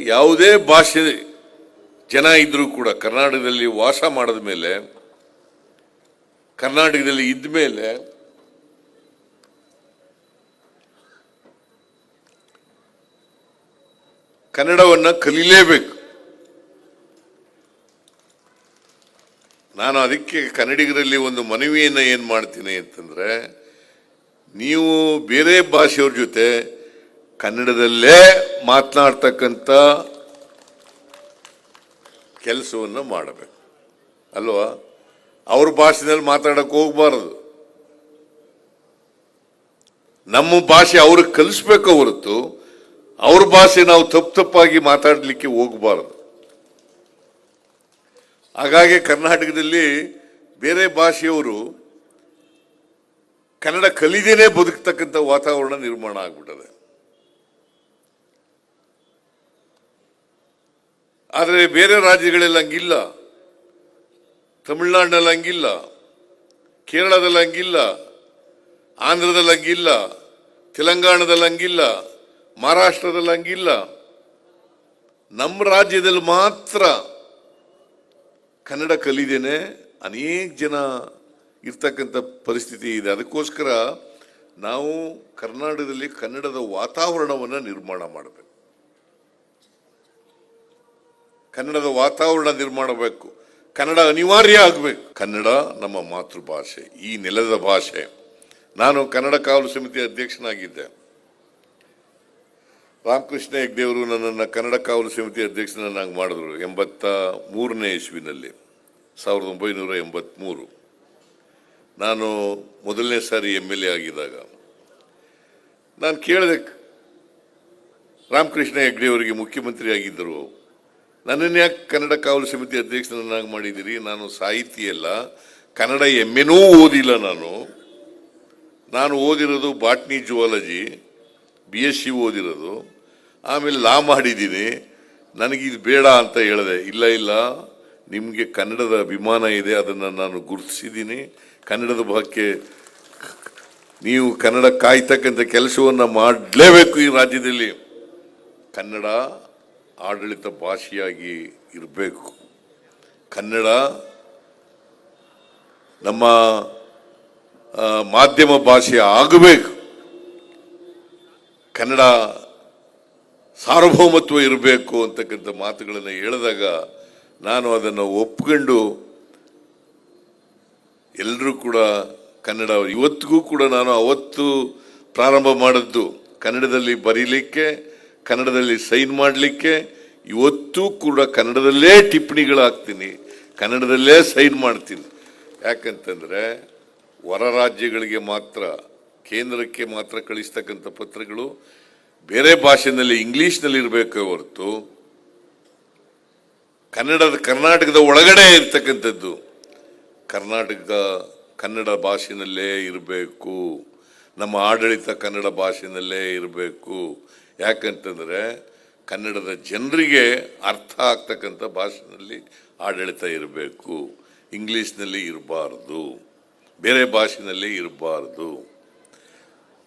ಯಾವುದೇ ಭಾಷೆ ಜನ ಇದ್ರೂ ಕೂಡ ಕರ್ನಾಟಕದಲ್ಲಿ ವಾಸ ಮಾಡಿದ ಮೇಲೆ, ಕರ್ನಾಟಕದಲ್ಲಿ ಇದ್ದ ಮೇಲೆ ಕನ್ನಡವನ್ನು ಕಲೀಲೇಬೇಕು. ನಾನು ಅದಕ್ಕೆ ಕನ್ನಡಿಗರಲ್ಲಿ ಒಂದು ಮನವಿಯನ್ನು ಏನು ಮಾಡ್ತೀನಿ ಅಂತಂದ್ರೆ, ನೀವು ಬೇರೆ ಭಾಷೆಯವ್ರ ಜೊತೆ ಕನ್ನಡದಲ್ಲೇ ಮಾತನಾಡ್ತಕ್ಕಂಥ ಕೆಲಸವನ್ನು ಮಾಡಬೇಕು. ಅಲ್ವಾ? ಅವ್ರ ಭಾಷೆನಲ್ಲಿ ಮಾತಾಡಕ್ಕೆ ಹೋಗ್ಬಾರದು. ನಮ್ಮ ಭಾಷೆ ಅವ್ರಿಗೆ ಕಲಿಸ್ಬೇಕು ಹೊರತು ಅವ್ರ ಭಾಷೆ ನಾವು ತಪ್ಪು ತಪ್ಪಾಗಿ ಮಾತಾಡಲಿಕ್ಕೆ ಹೋಗಬಾರದು. ಹಾಗಾಗಿ ಕರ್ನಾಟಕದಲ್ಲಿ ಬೇರೆ ಭಾಷೆಯವರು ಕನ್ನಡ ಕಲಿದೇನೆ ಬದುಕ್ತಕ್ಕಂಥ ವಾತಾವರಣ ನಿರ್ಮಾಣ ಆಗ್ಬಿಟ್ಟದೆ. ಆದರೆ ಬೇರೆ ರಾಜ್ಯಗಳಲ್ಲಿ ಹಂಗಿಲ್ಲ. ತಮಿಳ್ನಾಡಿನಲ್ಲಿ ಹಂಗಿಲ್ಲ. ಕೇರಳದಲ್ಲಿ ಹಂಗಿಲ್ಲ. ಆಂಧ್ರದಲ್ಲಿ ಹಂಗಿಲ್ಲ. ತೆಲಂಗಾಣದಲ್ಲಿ ಹಂಗಿಲ್ಲ. ಮಹಾರಾಷ್ಟ್ರದಲ್ಲಿ ಹಂಗಿಲ್ಲ. ನಮ್ಮ ರಾಜ್ಯದಲ್ಲಿ ಮಾತ್ರ ಕನ್ನಡ ಕಲಿದೇನೆ ಅನೇಕ ಜನ ಇರ್ತಕ್ಕಂಥ ಪರಿಸ್ಥಿತಿ ಇದೆ. ಅದಕ್ಕೋಸ್ಕರ ನಾವು ಕರ್ನಾಟಕದಲ್ಲಿ ಕನ್ನಡದ ವಾತಾವರಣವನ್ನು ನಿರ್ಮಾಣ ಮಾಡಬೇಕು. ಕನ್ನಡದ ವಾತಾವರಣ ನಿರ್ಮಾಣ ಬೇಕು. ಕನ್ನಡ ಅನಿವಾರ್ಯ ಆಗಬೇಕು. ಕನ್ನಡ ನಮ್ಮ ಮಾತೃಭಾಷೆ, ಈ ನೆಲದ ಭಾಷೆ. ನಾನು ಕನ್ನಡ ಕಾವಲು ಸಮಿತಿ ಅಧ್ಯಕ್ಷನಾಗಿದ್ದೆ. ರಾಮಕೃಷ್ಣ ಹೆಗ್ಡೆಯವರು ನನ್ನನ್ನು ಕನ್ನಡ ಕಾವಲು ಸಮಿತಿ ಅಧ್ಯಕ್ಷನನ್ನಾಗಿ ಮಾಡಿದ್ರು ಎಂಬತ್ತ ಮೂರನೇ ಇಸ್ವಿನಲ್ಲಿ, ಸಾವಿರದ ಒಂಬೈನೂರ ಎಂಬತ್ತ್ಮೂರು ನಾನು ಮೊದಲನೇ ಸಾರಿ ಎಂ ಎಲ್ ಎ ಆಗಿದ್ದಾಗ, ನಾನು ಕೇಳಿದೆ, ರಾಮಕೃಷ್ಣ ಹೆಗ್ಡೆಯವರಿಗೆ ಮುಖ್ಯಮಂತ್ರಿ ಆಗಿದ್ದರು ನನ್ನನ್ನು ಯಾಕೆ ಕನ್ನಡ ಕಾವಲು ಸಮಿತಿ ಅಧ್ಯಕ್ಷನನ್ನಾಗಿ ಮಾಡಿದ್ದೀರಿ ನಾನು ಸಾಹಿತಿ ಅಲ್ಲ. ಕನ್ನಡ ಎಮ್ಮೆನೂ ಓದಿಲ್ಲ ನಾನು. ನಾನು ಓದಿರೋದು botany zoology B S C ಓದಿರೋದು. ಆಮೇಲೆ ಲಾ ಮಾಡಿದ್ದೀನಿ ನನಗಿದು ಬೇಡ ಅಂತ ಹೇಳಿದೆ. ಇಲ್ಲ ಇಲ್ಲ. ನಿಮಗೆ ಕನ್ನಡದ ಅಭಿಮಾನ ಇದೆ, ಅದನ್ನು ನಾನು ಗುರುತಿಸಿದ್ದೀನಿ ಕನ್ನಡದ ಬಗ್ಗೆ ನೀವು ಕನ್ನಡ ಕಾಯ್ತಕ್ಕಂಥ ಕೆಲಸವನ್ನು ಮಾಡಲೇಬೇಕು ಈ ರಾಜ್ಯದಲ್ಲಿ. ಕನ್ನಡ ಆಡಳಿತ ಭಾಷೆಯಾಗಿ ಇರಬೇಕು. ಕನ್ನಡ ನಮ್ಮ ಮಾಧ್ಯಮ ಭಾಷೆ ಆಗಬೇಕು. ಕನ್ನಡ ಸಾರ್ವಭೌಮತ್ವ ಇರಬೇಕು ಅಂತಕ್ಕಂಥ ಮಾತುಗಳನ್ನು ಹೇಳಿದಾಗ ನಾನು ಅದನ್ನು ಒಪ್ಕೊಂಡು ಎಲ್ಲರೂ ಕೂಡ ಕನ್ನಡ, ಇವತ್ತಿಗೂ ಕೂಡ ನಾನು ಅವತ್ತು ಪ್ರಾರಂಭ ಮಾಡಿದ್ದು ಕನ್ನಡದಲ್ಲಿ ಬರೀಲಿಕ್ಕೆ ಕನ್ನಡದಲ್ಲಿ ಸೈನ್ ಮಾಡಲಿಕ್ಕೆ ಇವತ್ತೂ ಕೂಡ ಕನ್ನಡದಲ್ಲೇ ಟಿಪ್ಪಣಿಗಳು ಹಾಕ್ತೀನಿ ಕನ್ನಡದಲ್ಲೇ ಸೈನ್ ಮಾಡ್ತೀನಿ. ಯಾಕಂತಂದರೆ ಹೊರ ರಾಜ್ಯಗಳಿಗೆ ಮಾತ್ರ, ಕೇಂದ್ರಕ್ಕೆ ಮಾತ್ರ ಕಳಿಸ್ತಕ್ಕಂಥ ಪತ್ರಗಳು ಬೇರೆ ಭಾಷೆನಲ್ಲಿ ಇಂಗ್ಲೀಷ್ನಲ್ಲಿ ಇರಬೇಕೇ ಹೊರತು ಕನ್ನಡದ ಕರ್ನಾಟಕದ ಒಳಗಡೆ ಇರ್ತಕ್ಕಂಥದ್ದು ಕರ್ನಾಟಕ ಕನ್ನಡ ಭಾಷೆಯಲ್ಲೇ ಇರಬೇಕು. ನಮ್ಮ ಆಡಳಿತ ಕನ್ನಡ ಭಾಷೆಯಲ್ಲೇ ಇರಬೇಕು. ಯಾಕಂತಂದರೆ ಕನ್ನಡದ ಜನರಿಗೆ ಅರ್ಥ ಆಗ್ತಕ್ಕಂಥ ಭಾಷೆಯಲ್ಲಿ ಆಡಳಿತ ಇರಬೇಕು. ಇಂಗ್ಲೀಷ್ನಲ್ಲಿ ಇರಬಾರ್ದು. ಬೇರೆ ಭಾಷೆಯಲ್ಲಿ ಇರಬಾರ್ದು.